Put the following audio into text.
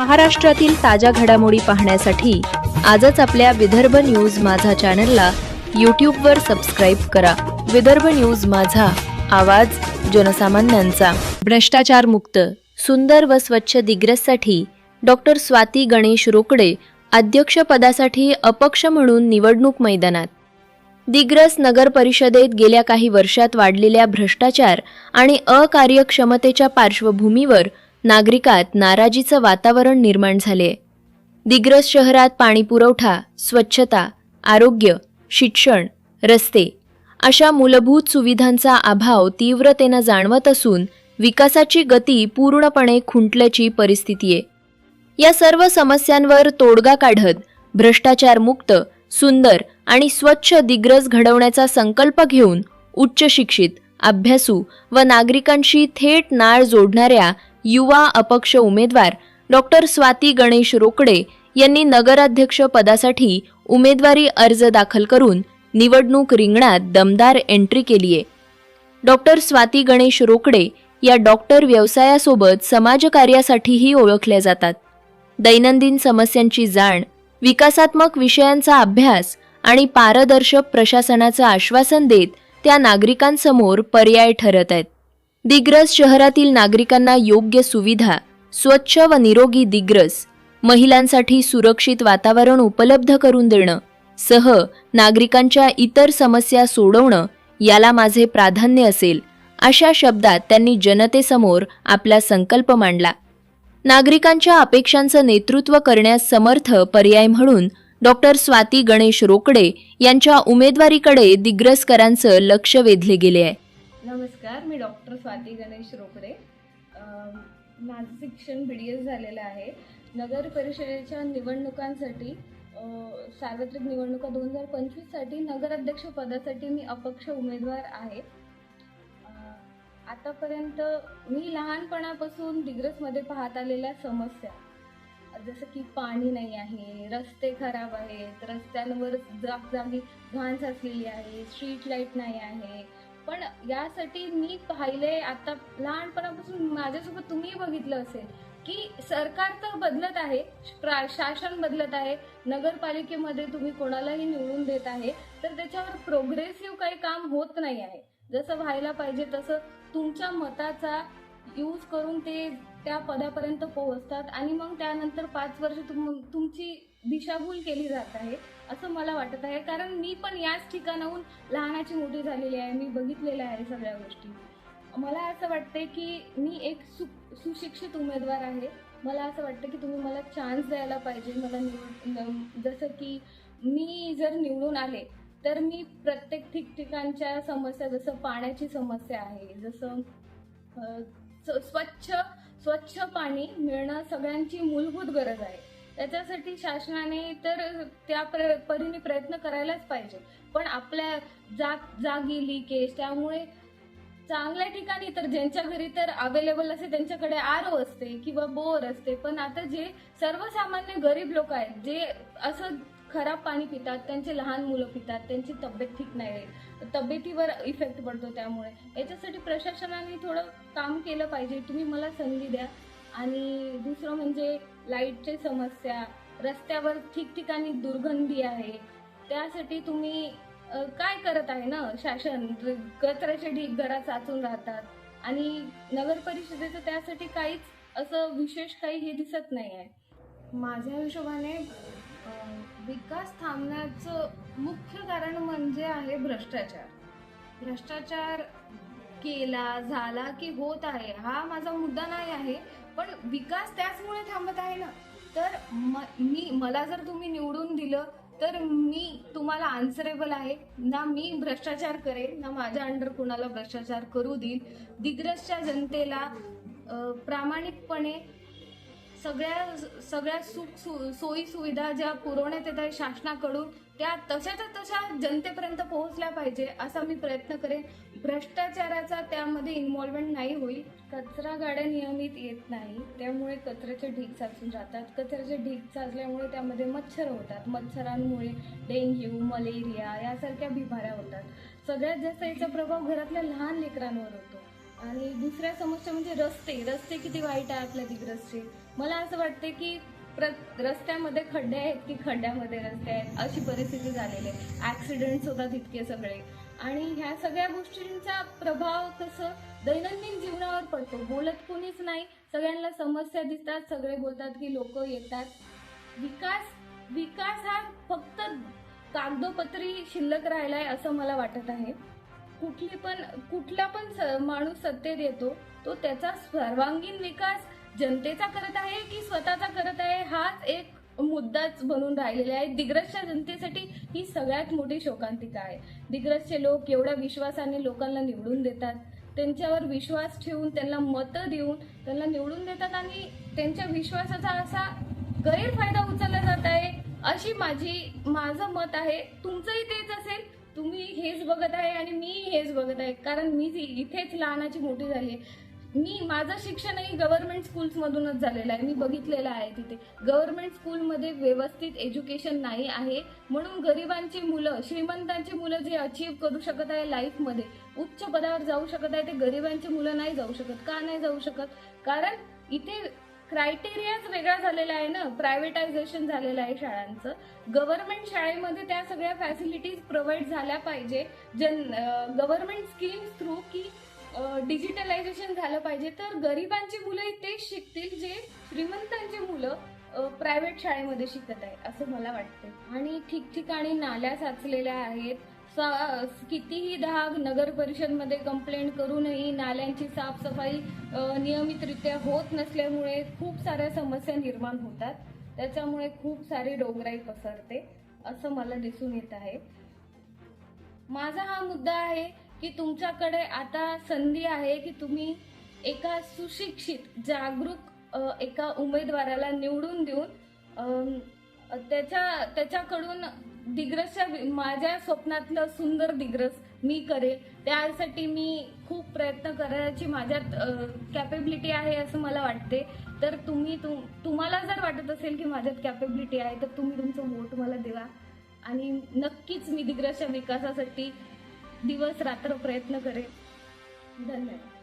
महाराष्ट्रातील ताज्या घडामोडी पाहण्यासाठी आजच आपल्या विदर्भ न्यूज माझा चॅनलला यूट्यूबवर सबस्क्राईब करा. विदर्भ न्यूज माझा आवाज जनसामान्यांचा. भ्रष्टाचार मुक्त सुंदर व स्वच्छ दिग्रससाठी डॉक्टर स्वाती गणेश रोकडे अध्यक्षपदासाठी अपक्ष म्हणून निवडणूक मैदानात. दिग्रस नगर परिषदेत गेल्या काही वर्षात वाढलेल्या भ्रष्टाचार आणि अकार्यक्षमतेच्या पार्श्वभूमीवर नागरिकात नाराजीचं वातावरण निर्माण झाले. दिग्रस शहरात पाणीपुरवठा स्वच्छता आरोग्य शिक्षण रस्ते अशा मूलभूत सुविधांचा अभाव तीव्रतेनं जाणवत असून विकासाची गती पूर्णपणे खुंटल्याची परिस्थिती आहे. या सर्व समस्यांवर तोडगा काढत भ्रष्टाचारमुक्त सुंदर आणि स्वच्छ दिग्रस घडवण्याचा संकल्प घेऊन उच्च शिक्षित अभ्यासू व नागरिकांशी थेट नाळ जोडणाऱ्या युवा अपक्ष उमेदवार डॉक्टर स्वाती गणेश रोकडे यांनी नगराध्यक्ष पदासाठी उमेदवारी अर्ज दाखल करून निवडणूक रिंगणात दमदार एंट्री केली आहे डॉक्टर स्वाती गणेश रोकडे या डॉक्टर व्यवसायासोबत समाजकार्यासाठीही ओळखल्या जातात. दैनंदिन समस्यांची जाण विकासात्मक विषयांचा अभ्यास आणि पारदर्शक प्रशासनाचं आश्वासन देत त्या नागरिकांसमोर पर्याय ठरत आहेत. दिग्रस शहरातील नागरिकांना योग्य सुविधा स्वच्छ व निरोगी दिग्रस महिलांसाठी सुरक्षित वातावरण उपलब्ध करून देणं सह नागरिकांच्या इतर समस्या सोडवणं याला माझे प्राधान्य असेल अशा शब्दात त्यांनी जनतेसमोर आपला संकल्प मांडला. नागरिकांच्या अपेक्षांचं नेतृत्व करण्यास समर्थ पर्याय म्हणून डॉक्टर स्वाती गणेश रोकडे यांच्या उमेदवारीकडे दिग्रसकरांचं लक्ष वेधले गेले आहे. नमस्कार मी डॉक्टर स्वाती गणेश रोकडे. माझं शिक्षण बी डी एस झालेलं आहे. नगर परिषदेच्या निवडणुकांसाठी सार्वत्रिक निवडणुका दोन हजार पंचवीससाठी नगराध्यक्ष पदासाठी मी अपक्ष उमेदवार आहे. आतापर्यंत मी लहानपणापासून दिग्रसमध्ये पाहत आलेल्या समस्या जसं की पाणी नाही आहे रस्ते खराब आहेत रस्त्यांवर जागजागी घाण साचलेली आहे स्ट्रीट लाइट नाही आहे पण यासाठी मी पाहिले आता लहानपणापासून माझ्यासोबत तुम्ही बघितलं असेल की सरकार तर बदलत आहे प्रा- शासन बदलत आहे नगरपालिकेमध्ये तुम्ही कोणालाही निवडून देत आहे तर त्याच्यावर प्रोग्रेसिव्ह काही काम होत नाही आहे. जसं व्हायला पाहिजे तसं तुमच्या मताचा यूज करून ते त्या पदापर्यंत पोहोचतात आणि मग त्यानंतर पाच वर्ष तुम तुमची दिशाभूल केली जात आहे असं मला वाटत आहे. कारण मी पण याच ठिकाणाहून लहानाची मोठी झालेली आहे. मी बघितलेल्या आहे सगळ्या गोष्टी. मला असं वाटते की मी एक सु सुशिक्षित उमेदवार आहे. मला असं वाटतं की तुम्ही मला चान्स द्यायला पाहिजे. मला निवड जसं की मी जर निवडून आले तर मी प्रत्येक ठिकठिकाणच्या समस्या जसं पाण्याची समस्या आहे जसं स- स्वच्छ स्वच्छ पाणी मिळणं सगळ्यांची मूलभूत गरज आहे. त्याच्यासाठी शासनाने तर त्या प्र परीने प्रयत्न करायलाच पाहिजे. पण आपल्या जाग जागी लिकेज त्यामुळे चांगल्या ठिकाणी तर ज्यांच्या घरी तर अवेलेबल असते त्यांच्याकडे आर असते किंवा बोर असते. पण आता जे सर्वसामान्य गरीब लोक आहेत जे असं खराब पाणी पितात त्यांचे लहान मुलं पितात त्यांची तब्येत ठीक नाही तब्येतीवर इफेक्ट पडतो त्यामुळे. याच्यासाठी प्रशासनाने थोडं काम केलं पाहिजे. तुम्ही मला संधी द्या. आणि दुसरं म्हणजे लाईटची समस्या. रस्त्यावर ठिकठिकाणी दुर्गंधी आहे. त्यासाठी तुम्ही अ, काय करत आहे ना शासन? ज- कचऱ्याचे ढीग घरात साचून राहतात. आणि नगर परिषदेचं त्यासाठी काहीच असं विशेष काही हे दिसत नाही आहे माझ्या हिशोबाने अ, विकास थांबण्याचं मुख्य कारण म्हणजे आहे भ्रष्टाचार. भ्रष्टाचार केला झाला की होत आहे हा माझा मुद्दा नाही आहे पण विकास त्याचमुळे थांबत आहे ना? तर म मी मला जर तुम्ही निवडून दिलं तर मी तुम्हाला आन्सरेबल आहे. ना मी भ्रष्टाचार करेन ना माझ्या अंडर कुणाला भ्रष्टाचार करू देईल. दिग्रसच्या जनतेला प्रामाणिकपणे सगळ्या सगळ्या सुख सु सोयी सुविधा ज्या पुरवण्यात येत आहे शासनाकडून त्या तशाच्या तशा जनतेपर्यंत पोहोचल्या पाहिजे असा मी प्रयत्न करेन. भ्रष्टाचाराचा त्यामध्ये इन्व्हॉल्वमेंट नाही होईल. कचरा गाड्या नियमित येत नाही. त्यामुळे कचऱ्याचे ढीग साचून जातात. कचऱ्याचे ढीग साचल्यामुळे त्यामध्ये मच्छर होतात. मच्छरांमुळे डेंग्यू मलेरिया यासारख्या बिभाऱ्या होतात. सगळ्यात जास्त याचा प्रभाव घरातल्या लहान लेकरांवर होतो. आणि दुसऱ्या समस्या म्हणजे रस्ते. रस्ते किती वाईट आहे आपल्या दिग्रसचे. मला असं वाटते की रस्त्यामध्ये खड्डे आहेत की खड्ड्यामध्ये रस्ते आहेत? अशी परिस्थिती झालेली आहे. ॲक्सिडेंट्स होतात इतके सगळे. आणि ह्या सगळ्या गोष्टींचा प्रभाव कसं? दैनंदिन जीवनावर पडतो. बोलत कोणीच नाही. सगळ्यांना समस्या दिसतात. सगळे बोलतात की लोक येतात. विकास विकास हा फक्त कागदोपत्री शिल्लक राहिलाय असं मला वाटत आहे. कुठली पण कुठला पण स- माणूस सत्तेत येतो तो त्याचा सर्वांगीण विकास जनतेचा करत आहे की स्वतःचा करत आहे हाच एक मुद्दाच बनून राहिलेला आहे. दिग्रसच्या जनतेसाठी ही सगळ्यात मोठी शोकांतिका आहे. दिग्रसचे लोक एवढ्या विश्वासाने लोकांना निवडून देतात. त्यांच्यावर विश्वास ठेवून त्यांना मतं देऊन त्यांना निवडून देतात आणि त्यांच्या विश्वासाचा असा गैरफायदा उचलला जात आहे अशी माझी माझं मत आहे. तुमचंही तेच असेल तुम्ही हेच बघत आहे आणि मी हेच बघत आहे. कारण मी जी- इथेच लहानाची मोठी झाली आहे. मी माझं शिक्षणही गव्हर्नमेंट स्कूल्समधूनच झालेलं आहे. मी बघितलेलं आहे तिथे. गव्हर्नमेंट स्कूलमध्ये व्यवस्थित एज्युकेशन नाही आहे. म्हणून गरिबांची मुलं श्रीमंतांची मुलं जे अचीव करू शकत आहे लाईफमध्ये उच्च पदावर जाऊ शकत आहे ते गरिबांची मुलं नाही जाऊ शकत. का नाही जाऊ शकत? कारण इथे क्रायटेरियाच वेगळा झालेला आहे ना. प्रायव्हेटायझेशन झालेलं आहे शाळांचं. गव्हर्नमेंट शाळेमध्ये त्या सगळ्या फॅसिलिटीज प्रोव्हाइड झाल्या पाहिजे. जन गव्हर्नमेंट स्कीम्स थ्रू की डिजिटलायझेशन झालं पाहिजे. तर गरिबांची मुलं तेच शिकतील जे श्रीमंतांची मुलं प्रायव्हेट शाळेमध्ये शिकत आहे असं मला वाटतं आणि ठिकठिकाणी नाल्या साचलेल्या आहेत. सा- कितीही दहा नगर परिषदमध्ये कंप्लेंट करूनही नाल्यांची साफसफाई नियमितरित्या होत नसल्यामुळे खूप साऱ्या समस्या निर्माण होतात. त्याच्यामुळे खूप सारी डोंगराई पसरते असं मला दिसून येत आहे. माझा हा मुद्दा आहे की तुमच्याकडे आता संधी आहे की तुम्ही एका सुशिक्षित जागरूक एका उमेदवाराला निवडून देऊन त्याच्या त्याच्याकडून दिग्रसच्या माझ्या स्वप्नातलं सुंदर दिग्रस मी करेल. त्यासाठी मी खूप प्रयत्न करायची माझ्यात कॅपेबिलिटी आहे असं मला वाटते. तर तुम्ही तुम तुम्हाला जर वाटत असेल की माझ्यात कॅपेबिलिटी आहे तर तुम्ही तुमचं वोट मला देवा आणि नक्कीच मी दिग्रसच्या विकासासाठी दिवस रात्र प्रयत्न करेन. धन्यवाद.